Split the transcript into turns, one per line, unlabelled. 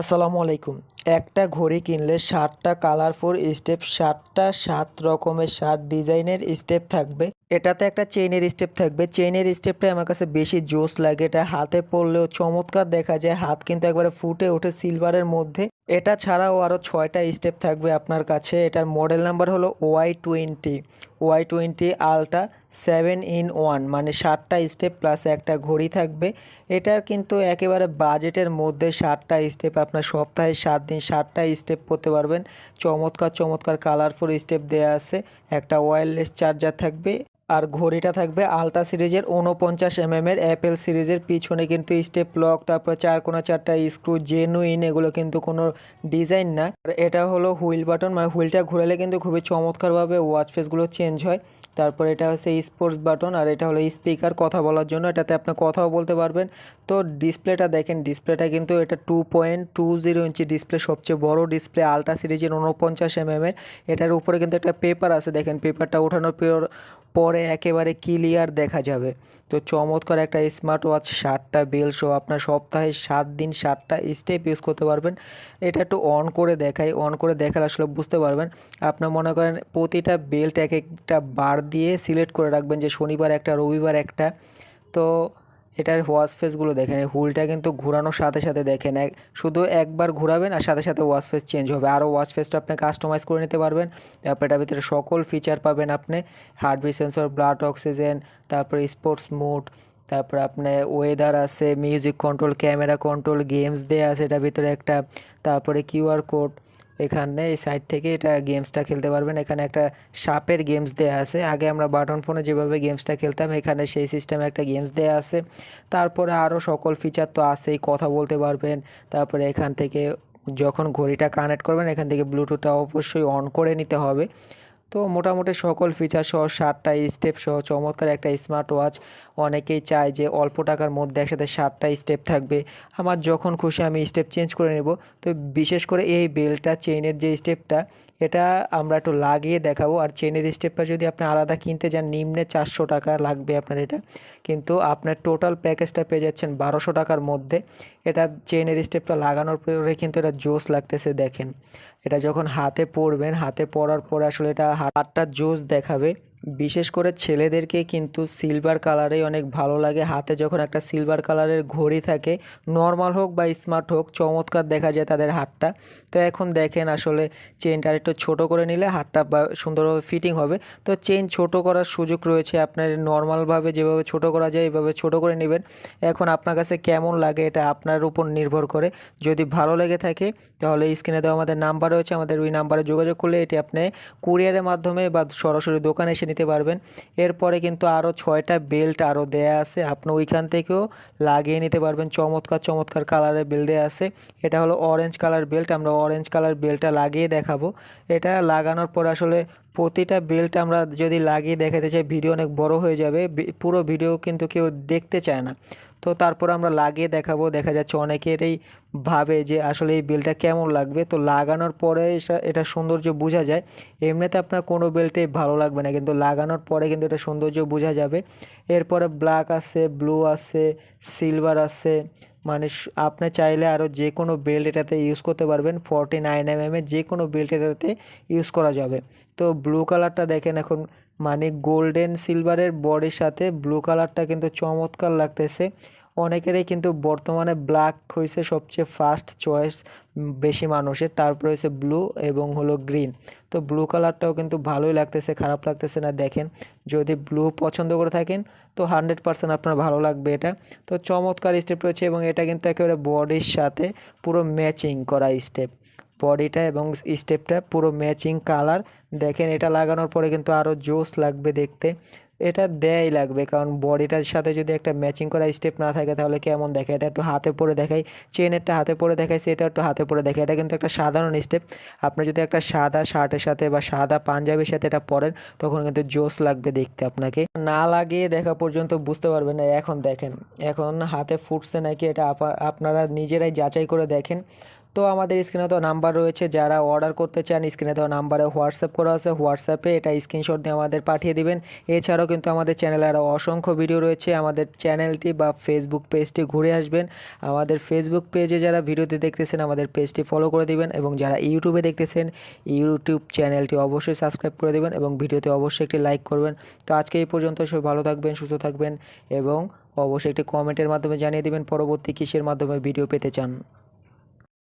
আসসালামু আলাইকুম। একটা ঘড়ি কিনলে ষাটটা কালারফুল স্টেপ ষাটটা সাত রকমের ষাট ডিজাইনের স্টেপ থাকবে। এটাতে একটা চেইনের স্টেপ থাকবে। চেইনের স্টেপটা আমার কাছে বেশি জোস লাগে। এটা হাতে পরলেও চমৎকার দেখা যায়। হাত কিন্তু একবারে ফুটে ওঠে সিলভারের মধ্যে। এটা ছাড়াও আরও ছয়টা স্টেপ থাকবে আপনার কাছে। এটার মডেল নাম্বার হলো Y twenty. Y twenty ultra seven in one মানে ষাটটা স্টেপ প্লাস একটা ঘড়ি থাকবে। এটার কিন্তু একেবারে বাজেটের মধ্যে ষাটটা স্টেপ আপনার সপ্তাহে সাত দিন ষাটটা স্টেপ করতে পারবেন। চমৎকার চমৎকার কালারফুল স্টেপ দেওয়া আছে। একটা ওয়্যারলেস চার্জার থাকবে। আর ঘড়িটা থাকবে আলট্রা সিরিজের উনপঞ্চাশ এমএম এর অ্যাপেল সিরিজের পিছনে কিন্তু স্টেপ লক, তারপর চার কোনা চারটা স্ক্রু জেনুইন এগুলো কিন্তু কোনো ডিজাইন না। আর এটা হলো হুইল বাটন মানে হুইলটা ঘোরালে কিন্তু খুবই চমৎকারভাবে ওয়াচ ফেসগুলো চেঞ্জ হয়। তারপর এটা হচ্ছে স্পোর্টস বাটন আর এটা হলো স্পিকার কথা বলার জন্য। এটাতে আপনি কথাও বলতে পারবেন। তো ডিসপ্লেটা দেখেন, ডিসপ্লেটা কিন্তু এটা two point two zero inch display সবচেয়ে বড় ডিসপ্লে আলট্রা সিরিজের উনপঞ্চাশ এমএম এর। এটার উপরে কিন্তু একটা পেপার আছে, দেখেন পেপারটা ওঠানোর পর পরে একেবারে ক্লিয়ার দেখা যাবে। তো চমৎকার একটা স্মার্ট ওয়াচ ষাটটা বেল সহ আপনার সপ্তাহে সাত দিন সাতটা স্টেপ ইউজ করতে পারবেন। এটা একটু অন করে দেখাই অন করে দেখালে আসলে বুঝতে পারবেন। আপনার মনে করেন প্রতিটা বেল্ট এক একটা বার দিয়ে সিলেক্ট করে রাখবেন যে শনিবার একটা, রবিবার একটা। তো এটার ওয়াশ ফেসগুলো দেখেন হুলটা কিন্তু ঘোরানোর সাথে সাথে দেখেন, এক শুধু একবার ঘোরাবেন আর সাথে সাথে ওয়াশ ফেস চেঞ্জ হবে। আরও ওয়াশ ফেসটা আপনি কাস্টমাইজ করে নিতে পারবেন। তারপর এটার ভিতরে সকল ফিচার পাবেন আপনি। হার্টবিট সেন্সর ব্লাড অক্সিজেন তারপরে স্পোর্টস মুড তারপরে আপনার ওয়েদার আছে music control camera control games দেওয়া আছে এটার ভিতরে একটা, তারপরে কিউআর কোড এখানে এই সাইড থেকে এটা গেমসটা খেলতে পারবেন। এখানে একটা সাপের গেমস দেওয়া আছে। আগে আমরা বাটন ফোনে যেভাবে গেমসটা খেলতাম, এখানে সেই সিস্টেমে একটা গেমস দেওয়া আছে। তারপরে আরও সকল ফিচার তো আছেই, কথা বলতে পারবেন। তারপরে এখান থেকে যখন ঘড়িটা কানেক্ট করবেন, এখান থেকে ব্লুটুথটা অবশ্যই অন করে নিতে হবে। তো মোটামুটি সকল ফিচার সহ সাতটা স্টেপ সহ চমৎকার একটা স্মার্ট ওয়াচ অনেকেই চায় যে অল্প টাকার মধ্যে একসাথে সাতটা স্টেপ থাকবে। আমার যখন খুশি আমি স্টেপ চেঞ্জ করে নেব। তো বিশেষ করে এই বেলটা চেইনের যে স্টেপটা এটা আমরা একটু লাগিয়ে দেখাবো। আর চেনের স্টেপটা যদি আপনি আলাদা কিনতে যান নিম্নে চারশো টাকা লাগবে আপনার এটা। কিন্তু আপনার টোটাল প্যাকেজটা পেয়ে যাচ্ছেন বারোশো টাকার মধ্যে। এটা চেনের স্টেপটা লাগানোর পরে কিন্তু এটা জোস লাগতেছে, দেখেন। এটা যখন হাতে পরবেন হাতে পরার পরে আসলে এটা হাতটার জোশ দেখাবে। বিশেষ করে ছেলেদেরকে কিন্তু সিলভার কালারেই অনেক ভালো লাগে। হাতে যখন একটা সিলভার কালারের ঘড়ি থাকে নর্মাল হোক বা স্মার্ট হোক, চমৎকার দেখা যায় তাদের হাতটা। তো এখন দেখেন আসলে চেনটা একটু ছোট করে নিলে হাতটা সুন্দরভাবে ফিটিং হবে। তো চেন ছোট করার সুযোগ রয়েছে, আপনার নর্মালভাবে যেভাবে ছোট করা যায় এইভাবে ছোট করে নেবেন। এখন আপনার কাছে কেমন লাগে এটা আপনার উপর নির্ভর করে। যদি ভালো লেগে থাকে, তাহলে স্ক্রিনে দেওয়া আমাদের নাম্বার রয়েছে, আমাদের ওই নাম্বারে যোগাযোগ করলে এটি আপনি কুরিয়ারের মাধ্যমে বা সরাসরি দোকানে এসে নিতে পারবেন। এরপরে কিন্তু আরও ছয়টা বেল্ট আরও দেয়া আছে। আপনি ওইখান থেকেও লাগিয়ে নিতে পারবেন। চমৎকার চমৎকার কালারের বেল্ট দেওয়া আছে। এটা হলো অরেঞ্জ কালার বেল্ট। আমরা অরেঞ্জ কালার বেল্টটা লাগিয়ে দেখাবো। এটা লাগানোর পর আসলে প্রতিটা বেল্ট আমরা যদি লাগিয়ে দেখাতে চাই, ভিডিও অনেক বড় হয়ে যাবে। পুরো ভিডিও কিন্তু কেউ দেখতে চায় না। তো তারপর আমরা লাগিয়ে দেখাবো। দেখা যাচ্ছে অনেকেরই ভাবে যে আসলে এই বেলটা কেমন লাগবে। তো লাগানোর পরে এটা সৌন্দর্য বোঝা যায়। এমনিতে আপনার কোনো বেল্টেই ভালো লাগবে না, কিন্তু লাগানোর পরে কিন্তু এটা সৌন্দর্য বোঝা যাবে। এরপরে ব্ল্যাক আছে, ব্লু আছে, সিলভার আছে মানে আপনি চাইলে আরও যে কোনো বেল্ট এটাতে ইউজ করতে পারবেন ফর্টি নাইন এম যে কোনো বেল্ট এটাতে ইউজ করা যাবে। তো ব্লু কালারটা দেখেন এখন মানে গোল্ডেন সিলভারের বডির সাথে ব্লু কালারটা কিন্তু চমৎকার লাগতেছে। অনেকেরই কিন্তু বর্তমানে ব্ল্যাক হয়েছে সবচেয়ে ফার্স্ট চয়েস বেশি মানুষের, তারপরে হয়েছে ব্লু এবং হলো গ্রিন তো ব্লু কালারটাও কিন্তু ভালোই লাগতেছে, খারাপ লাগতেছে না, দেখেন। যদি ব্লু পছন্দ করে থাকেন, তো হান্ড্রেড পার্সেন্ট আপনার ভালো লাগবে এটা। তো চমৎকার স্টেপ রয়েছে এবং এটা কিন্তু একেবারে বডির সাথে পুরো ম্যাচিং করা স্টেপ বডিটা এবং স্টেপটা পুরো ম্যাচিং কালার দেখেন এটা লাগানোর পরে কিন্তু আরও জোস লাগবে দেখতে। এটা দেয়াই লাগবে। কারণ বডিটার সাথে যদি একটা ম্যাচিং করা স্টেপ না থাকে, তাহলে কেমন দেখে এটা একটু হাতে পরে দেখাই চেনেরটা হাতে পরে দেখাইছে এটা একটু হাতে পরে দেখাই এটা কিন্তু একটা সাধারণ স্টেপ আপনি যদি একটা সাদা শার্টের সাথে বা সাদা পাঞ্জাবির সাথে এটা পরেন, তখন কিন্তু জোস লাগবে দেখতে আপনাকে। না লাগিয়ে দেখা পর্যন্ত বুঝতে পারবেন না, এখন দেখেন। এখন হাতে ফুটছে নাকি, এটা আপা- আপনারা নিজেরাই যাচাই করে দেখেন। তো আমাদের স্ক্রিনে তো নাম্বার রয়েছে, যারা অর্ডার করতে চান স্ক্রিনে তো নাম্বারে হোয়াটসঅ্যাপ করা আছে হোয়াটসঅ্যাপে এটা স্ক্রিনশট দিয়ে আমাদের পাঠিয়ে দিবেন। এছাড়াও কিন্তু আমাদের চ্যানেলে আরও অসংখ্য ভিডিও রয়েছে, আমাদের চ্যানেলটি বা ফেসবুক পেজটি ঘুরে আসবেন। আমাদের ফেসবুক পেজে যারা ভিডিওতে দেখতেছেন, আমাদের পেজটি ফলো করে দিবেন এবং যারা ইউটিউবে দেখতেছেন ইউটিউব চ্যানেলটি অবশ্যই সাবস্ক্রাইব করে দিবেন এবং ভিডিওতে অবশ্যই একটি লাইক করবেন। তো আজকে এই পর্যন্ত সবাই ভালো থাকবেন, সুস্থ থাকবেন এবং অবশ্যই একটি কমেন্টের মাধ্যমে জানিয়ে দিবেন পরবর্তী কিসের মাধ্যমে ভিডিও পেতে চান।